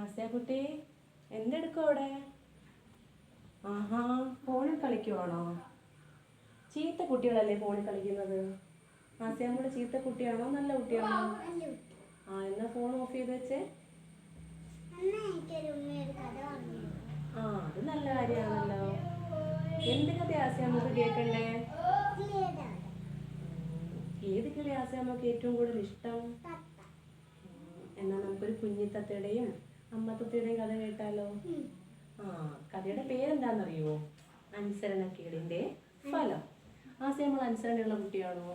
ആശാക്കുട്ടി എന്തെടുക്കും അവിടെ? ആഹാ ഫോണിൽ കളിക്കുവാണോ? ചീത്ത കുട്ടികളല്ലേ ഫോണിൽ കളിക്കുന്നത്? ആസ്യാമ്മയുടെ ചീത്ത കുട്ടിയാണോ? നല്ല കുട്ടിയാണോ? ആ എന്നാ ഫോൺ ഓഫ് ചെയ്ത് വെച്ചേ. ആ അത് നല്ല കാര്യമാണല്ലോ. എന്ത് കഥ ആസ്യാമ്മക്ക് കേൾക്കണ്ടേ ഏത് കളി ആസ്യാമ്മക്ക് ഏറ്റവും കൂടുതൽ ഇഷ്ടം? എന്നാ നമുക്കൊരു കുഞ്ഞിത്തത്തയുടെയും അമ്മത്തത്തയുടെയും കഥ കേട്ടാലോ? ആ കഥയുടെ പേരെന്താണെന്നറിയോ അനുസരണക്കേടിന്റെ ഫലം. ആസിയമ്മൾ അനുസരണയുള്ള കുട്ടിയാണോ?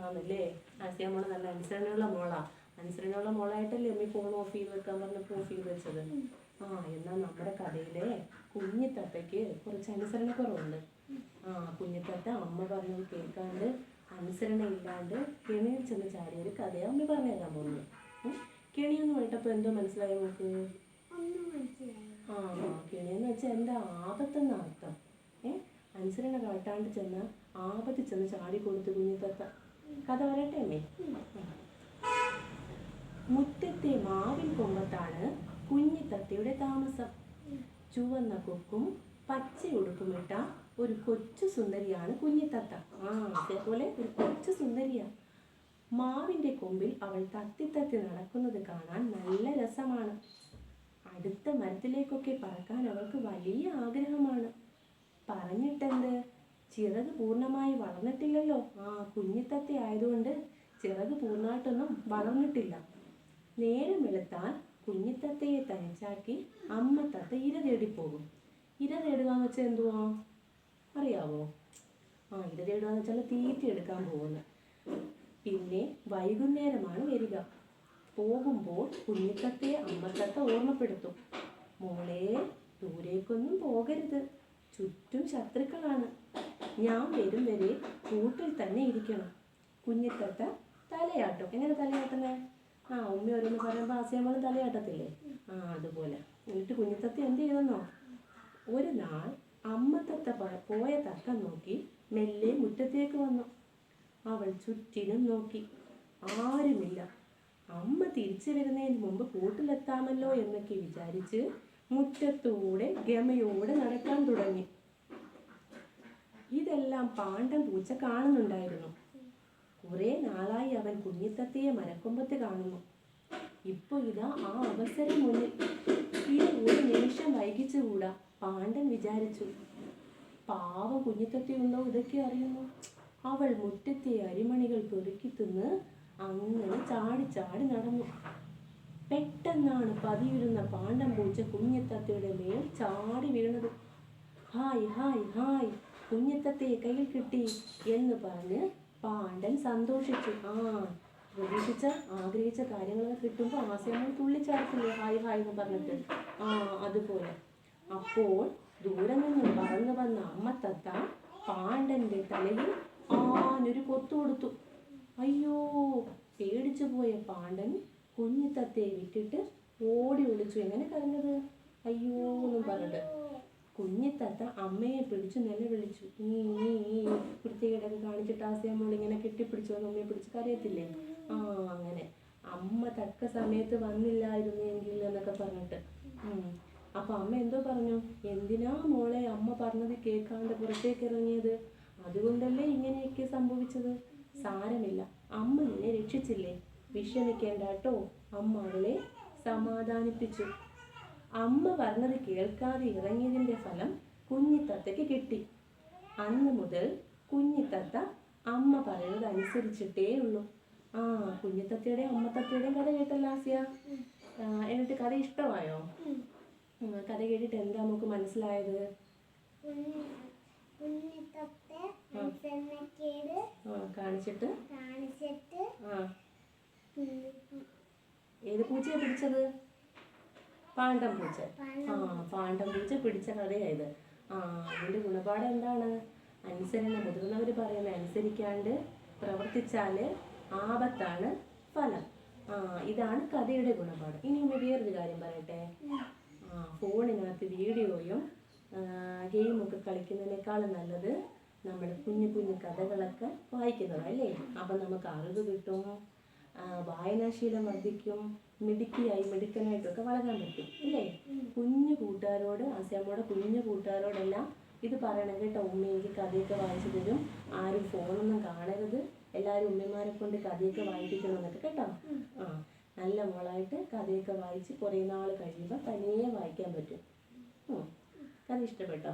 ആണല്ലേ. ആസിയമ്മൾ നല്ല അനുസരണയുള്ള മോളാ. അനുസരണയുള്ള മോളായിട്ടല്ലേ അമ്മ ഫോൺ ഓഫ് ചെയ്ത് വെക്കാൻ പറഞ്ഞപ്പോൾ ഓഫ് ചെയ്ത് വെച്ചത്? ആ എന്നാൽ നമ്മുടെ കഥയിലെ കുഞ്ഞിത്തത്തയ്ക്ക് കുറച്ച് അനുസരണക്കുറവുണ്ട് ആ കുഞ്ഞിത്തത്ത അമ്മ പറഞ്ഞത് കേൾക്കാണ്ട് അനുസരണ ഇല്ലാണ്ട് കെണിയിൽ ചെന്ന് ചാടിയ ഒരു കഥയെ അമ്മ പറഞ്ഞു തരാൻ പോകുന്നു ഉം. കെണിയെന്ന് കേട്ടപ്പോൾ എന്തോ മനസ്സിലായി നമുക്ക് ആ കിണിയെന്ന് വെച്ചാൽ എന്താ ആപത്തെന്ന അർത്ഥം? ഏ? അനുസരണ കാട്ടാണ്ട് ചെന്ന ആപത്തിൽ ചെന്ന് ചാടി കൊടുത്ത് കുഞ്ഞിത്തത്ത കഥ പറയട്ടെ അമ്മേ. മുറ്റത്തെ മാവിൻ കൊമ്പത്താണ് കുഞ്ഞിത്തത്തയുടെ താമസം. ചുവന്ന കൊക്കും പച്ച ഉടുപ്പുമിട്ട ഒരു കൊച്ചു സുന്ദരിയാണ് കുഞ്ഞിത്തത്ത ആ അതേപോലെ ഒരു കൊച്ചു സുന്ദരിയാ. മാവിന്റെ കൊമ്പിൽ അവൾ തത്തി നടക്കുന്നത് കാണാൻ നല്ല രസമാണ്. അടുത്ത മരത്തിലേക്കൊക്കെ പറക്കാൻ അവൾക്ക് വലിയ ആഗ്രഹമാണ്. പറഞ്ഞിട്ടെന്ത്? ചിറക് പൂർണമായി വളർന്നിട്ടില്ലല്ലോ. ആ കുഞ്ഞിത്തത്തി ആയതുകൊണ്ട് ചിറക് പൂർണമായിട്ടൊന്നും വളർന്നിട്ടില്ല. നേരം വെളുത്താൽ കുഞ്ഞിത്തത്തയെ തനിച്ചാക്കി അമ്മ തത്ത ഇര തേടിപ്പോകും. ഇര തേടുക എന്ന് വെച്ചാൽ എന്തുവാ? അറിയാവോ? ആ ഇര തേടുക എന്ന് വെച്ചാൽ തീറ്റി എടുക്കാൻ പോകുന്നു പിന്നെ വൈകുന്നേരമാണ് വരിക. പോകുമ്പോൾ കുഞ്ഞിത്തത്തെ അമ്മത്തത്ത ഓർമ്മപ്പെടുത്തും. മോളെ ദൂരേക്കൊന്നും പോകരുത്. ചുറ്റും ശത്രുക്കളാണ്. ഞാൻ വരും വരെ കൂട്ടിൽ തന്നെ ഇരിക്കണം. കുഞ്ഞിത്തത്ത തലയാട്ടും. എങ്ങനെ തലയാട്ടുന്നേ? ആ ഉമ്മ ഓരോന്ന് പറയുമ്പോൾ ആശയമ്മളും തലയാട്ടത്തില്ലേ? ആ അതുപോലെ. എന്നിട്ട് കുഞ്ഞിത്തത്ത എന്ത് ചെയ്തെന്നോ? ഒരു നാൾ അമ്മത്തത്ത പോയ തത്ത നോക്കി മെല്ലെ മുറ്റത്തേക്ക് വന്നു. അവൾ ചുറ്റിനും നോക്കി. ആരുമില്ല. അമ്മ തിരിച്ചു വരുന്നതിന് മുമ്പ് കൂട്ടിലെത്താമല്ലോ എന്നൊക്കെ വിചാരിച്ച് മുറ്റത്തൂടെ ഗമയോടെ നടക്കാൻ തുടങ്ങി. ഇതെല്ലാം പാണ്ഡൻ പൂച്ച കാണുന്നുണ്ടായിരുന്നു. കുറെ നാളായി അവൻ കുഞ്ഞിത്തത്തയെ മരക്കൊമ്പത്ത് കാണുന്നു. ഇപ്പൊ ഇതാ ആ അവസരം മുന്നിൽ ഇത് ഒരു നിമിഷം വൈകിച്ചുകൂടാ പാണ്ഡൻ വിചാരിച്ചു. പാവം കുഞ്ഞിത്തത്തയുണ്ടോ ഇതൊക്കെ അറിയുന്നു. അവൾ മുറ്റത്തെ അരിമണികൾ പെറുക്കി തിന്ന് അങ്ങനെ ചാടി ചാടി നടന്നു. പെട്ടെന്നാണ് പതിയിരുന്ന പാണ്ഡം പൂച്ച കുഞ്ഞത്തത്തയുടെ മേൽ ചാടി വീണത്. ഹായ് ഹായ് ഹായ് കുഞ്ഞത്തത്തയെ കയ്യിൽ കിട്ടി എന്ന് പറഞ്ഞ് പാണ്ഡൻ സന്തോഷിച്ചു. ആ പ്രതീക്ഷിച്ച ആഗ്രഹിച്ച കാര്യങ്ങളൊക്കെ കിട്ടുമ്പോൾ ആശയങ്ങൾ തുള്ളിച്ചാടത്തില്ലേ? ഹായ് ഹായ് എന്ന് പറഞ്ഞിട്ട്. ആ അതുപോലെ. അപ്പോൾ ദൂരെ നിന്ന് പറന്നു വന്ന അമ്മത്തത്ത പാണ്ഡന്റെ തലയിൽ ആനൊരു കൊത്തു കൊടുത്തു. അയ്യോ പേടിച്ചു പോയ പാണ്ഡൻ കുഞ്ഞിത്തത്തെ വിട്ടിട്ട് ഓടി ഒളിച്ചു എങ്ങനെ കരഞ്ഞത്? അയ്യോ എന്നും പറഞ്ഞിട്ട് കുഞ്ഞിത്തത്ത അമ്മയെ പിടിച്ചു നിലവിളിച്ചു. നീ നീ നീ വൃത്തികേടൊക്കെ കാണിച്ചിട്ട് ആസിയമ്മോൾ ഇങ്ങനെ കെട്ടിപ്പിടിച്ചു വന്ന് അമ്മയെ പിടിച്ച് കരയത്തില്ലേ? ആ അങ്ങനെ. അമ്മ തക്ക സമയത്ത് വന്നില്ലായിരുന്നു എങ്കിൽ എന്നൊക്കെ പറഞ്ഞിട്ട്. അപ്പൊ അമ്മ എന്തോ പറഞ്ഞു? എന്തിനാ മോളെ അമ്മ പറഞ്ഞത് കേൾക്കാണ്ട് പുറത്തേക്ക് ഇറങ്ങിയത്? അതുകൊണ്ടല്ലേ ഇങ്ങനെയൊക്കെ സംഭവിച്ചത്? സാരമില്ല. അമ്മ നിന്നെ രക്ഷിച്ചില്ലേ? വിഷമിക്കേണ്ട കേട്ടോ. അമ്മ അവളെ സമാധാനിപ്പിച്ചു. അമ്മ പറഞ്ഞത് കേൾക്കാതെ ഇറങ്ങിയതിന്റെ ഫലം കുഞ്ഞിത്തത്തയ്ക്ക് കിട്ടി. അന്ന് മുതൽ കുഞ്ഞിത്തത്ത അമ്മ പറയുന്നത് അനുസരിച്ചിട്ടേ ഉള്ളൂ. ആ കുഞ്ഞിത്തത്തയുടെയും അമ്മത്തത്തയുടെയും കഥ കേട്ടല്ലോ ആസിയ. എന്നിട്ട് കഥ ഇഷ്ടമായോ? കഥ കേട്ടിട്ട് എന്താ നമുക്ക് മനസ്സിലായത് കുഞ്ഞി കുഞ്ഞിത്തത്തെ അനുസരണക്കേട് ആ, കാണിച്ചിട്ട്? കാണിച്ചിട്ട് ആ. ഏത് പൂച്ചയെ പിടിച്ചത്? പാണ്ടം പൂച്ച. ആ പാണ്ഡം പൂച്ച പിടിച്ച കഥയായത് ആ അതിന്റെ ഗുണപാഠം എന്താണ്? അനുസരണ മുതിർന്നവർ പറയുന്ന അനുസരിക്കാണ്ട് പ്രവർത്തിച്ചാൽ ആപത്താണ് ഫലം. ആ ഇതാണ് കഥയുടെ ഗുണപാഠം. ഇനി ഒന്ന് വേറൊരു കാര്യം പറയട്ടെ. ആ ഫോണിനകത്ത് വീഡിയോയും ഗെയിമൊക്കെ കളിക്കുന്നതിനേക്കാളും നല്ലത് നമ്മൾ കുഞ്ഞു കുഞ്ഞു കഥകളൊക്കെ വായിക്കുന്നത് അല്ലേ? അപ്പം നമുക്ക് അറിവ് കിട്ടും വായനാശീലം വർദ്ധിക്കും മിടുക്കിയായി മിടുക്കനായിട്ടൊക്കെ വളരാൻ പറ്റും അല്ലേ? കുഞ്ഞു കൂട്ടുകാരോട് ആസിയാമ്മയുടെ കുഞ്ഞു കൂട്ടുകാരോടെല്ലാം ഇത് പറയണം കേട്ടോ. ഉമ്മ എനിക്ക് കഥയൊക്കെ വായിച്ചു തരും. ആരും ഫോണൊന്നും കാണരുത്. എല്ലാവരും ഉമ്മമാരെ കൊണ്ട് കഥയൊക്കെ വായിപ്പിക്കണം എന്നൊക്കെ കേട്ടോ. ആ നല്ല മോളായിട്ട് കഥയൊക്കെ വായിച്ച് കുറേ നാൾ കഴിയുമ്പോൾ തനിയെ വായിക്കാൻ പറ്റും. കഥ ഇഷ്ടപ്പെട്ടോ?